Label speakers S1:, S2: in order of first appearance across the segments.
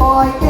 S1: คอย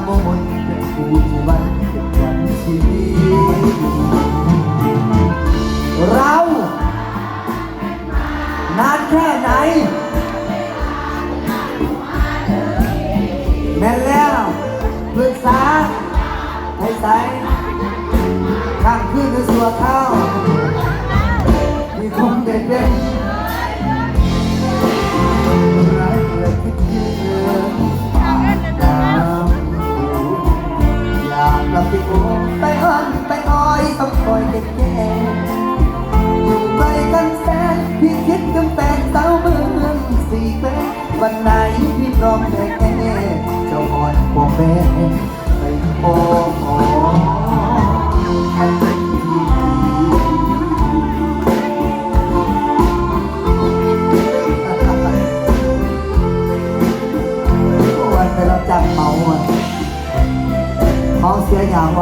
S1: การหาโมนเป็นผู้ที่วันวันชีวิตเรา นานแค่ไหนแม่แล้วปรึกษาให้ใส่ข้างขึ้นในสัวข้าวมีคงเด็ดเด่นไร้ายเกิดคิดยืนป กับไปโอบไปอ้อนไปอ้อยต้องคอยเด็กแก่อยู่ไกลกันแสนพี่คิดกันแฟนสาวเมืองสี่แคววันไหนพี่พร้อมแน่เจ้าอ่อนกว่าแม่ไปโอ้ ม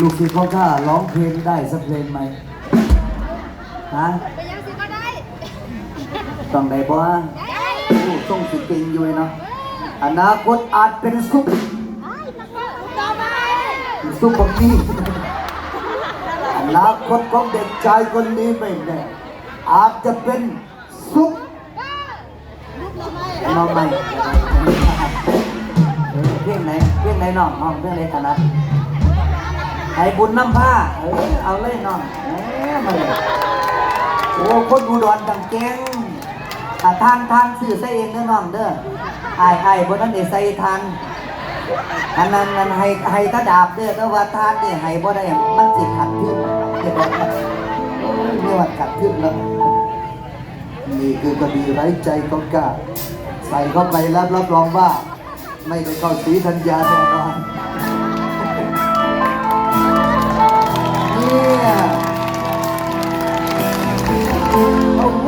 S1: ลูกศิษย์พ่อข้าร้องเพลงได้สักเพลงไหมฮะ
S2: ไปยังสิก็ได้
S1: ต้องได้บ่
S2: ได้
S1: ผู้ทรงสิเก่งอยู่เนาะอนาคตอาจเป็นซุป
S2: ต่อไป
S1: ซุปบะหมี่อนาคตของเด็กชายคนนี้ไม่แน่อาจจะเป็นซุปน้องใหม่เออเพลงไหนเพลงไหนน้องน้องเพลงไหนถนัด ให้บุญน้ำผ้า เออเอาเลยน้องแหมมาเลยโอ้คนอุดรดังแกงอะทานทานซื้อใส่เองเด้อน้องเด้อไอ้ไอ้บนนั้นได้ใส่ทานอันนั้นนั้นให้ให้ตาดาบเด้อแต่ว่าทานนี่ให้บ่ได้มันสิขัดขึ้นเรียบอยครับโอ้ยไม่ว่าขัดขึ้นแล้วนี่คือกระบี่ไร้ใจของกาใส่เข้าไปแล้วรับรองว่า ไม่ได้เข้าสีธัญญาแน่นอน เนี่ยเอาเ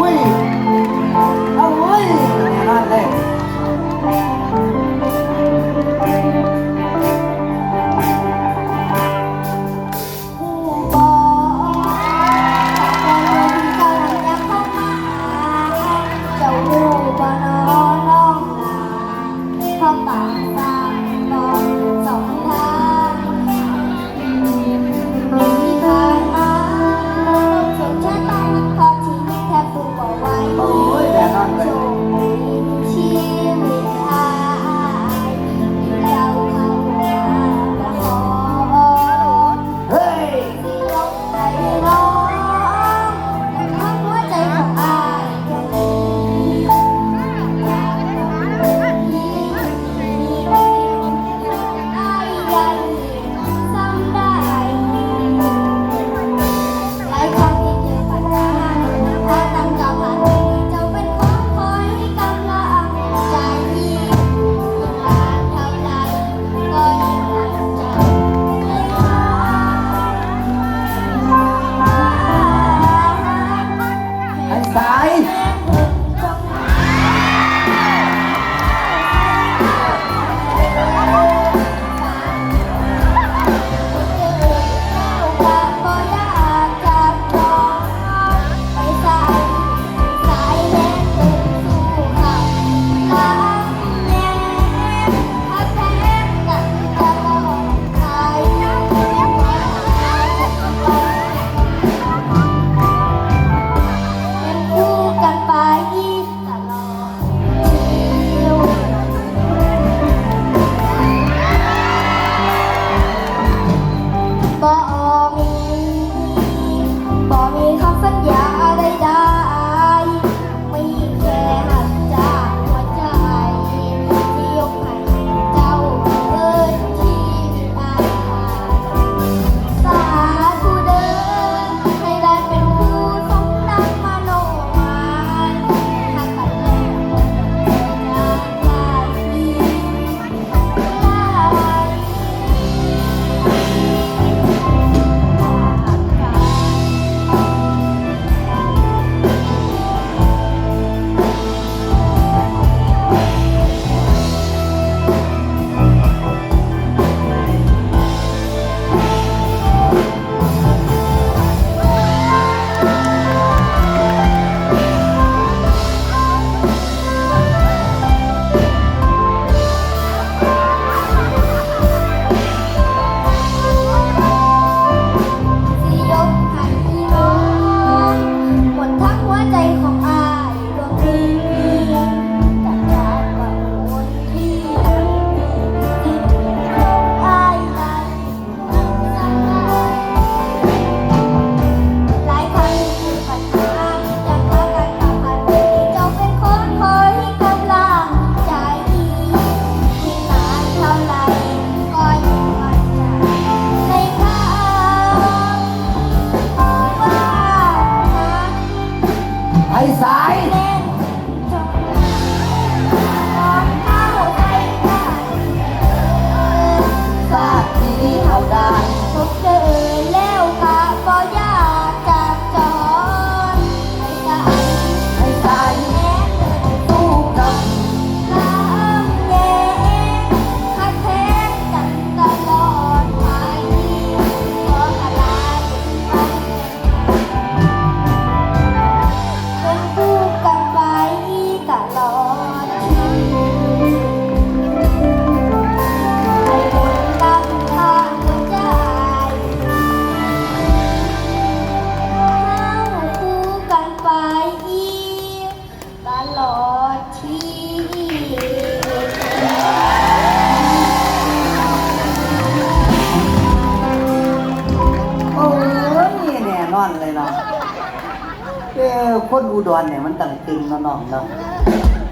S1: น้
S2: องเนาะ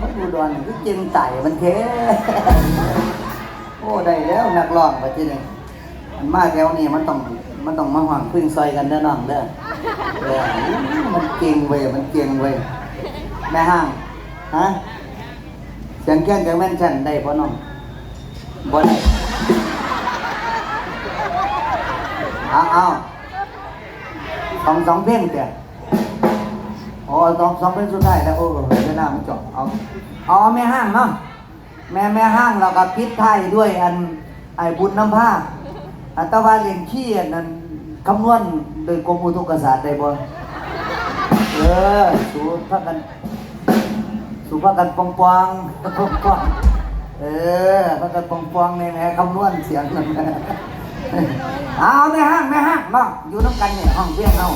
S1: คนอุดรนี่คือเจงไต่มันเทโอ้ได้แล้วนักร้องไปที่นี่มันมาแถวนี้มันต้องมันต้องมาหวังพึ่งซอยกันเด้อน้องเด้อเออมันเก่งเว้ยมันเก่งเว้ยแม่ห้างฮะเสียงแก้นจากแม่นฉันได้ปะน้องบ่ได้เอาเอาสองสองเพลงเดียว อ๋อสองสองเพลงสุดท้ายแล้วโอ้เวลามันจบเอาเอาแม่ห้างเนาะแม่แม่ห้างเราก็พิษไทยด้วยอันไอ้บุญน้ำผ้าอันตวันเลียงขี้อันนั้นคำนวณโดยกรมอุตุกศาสตร์ได้บ่เออสูพักกันสูพักกันปองปองปองปองเออพักกันปองปองในแม่คำนวณเสียงนั่นเอาแม่ห้างแม่ห้างเนาะอยู่น้ำกันเนี่ยห้องเพียงเอา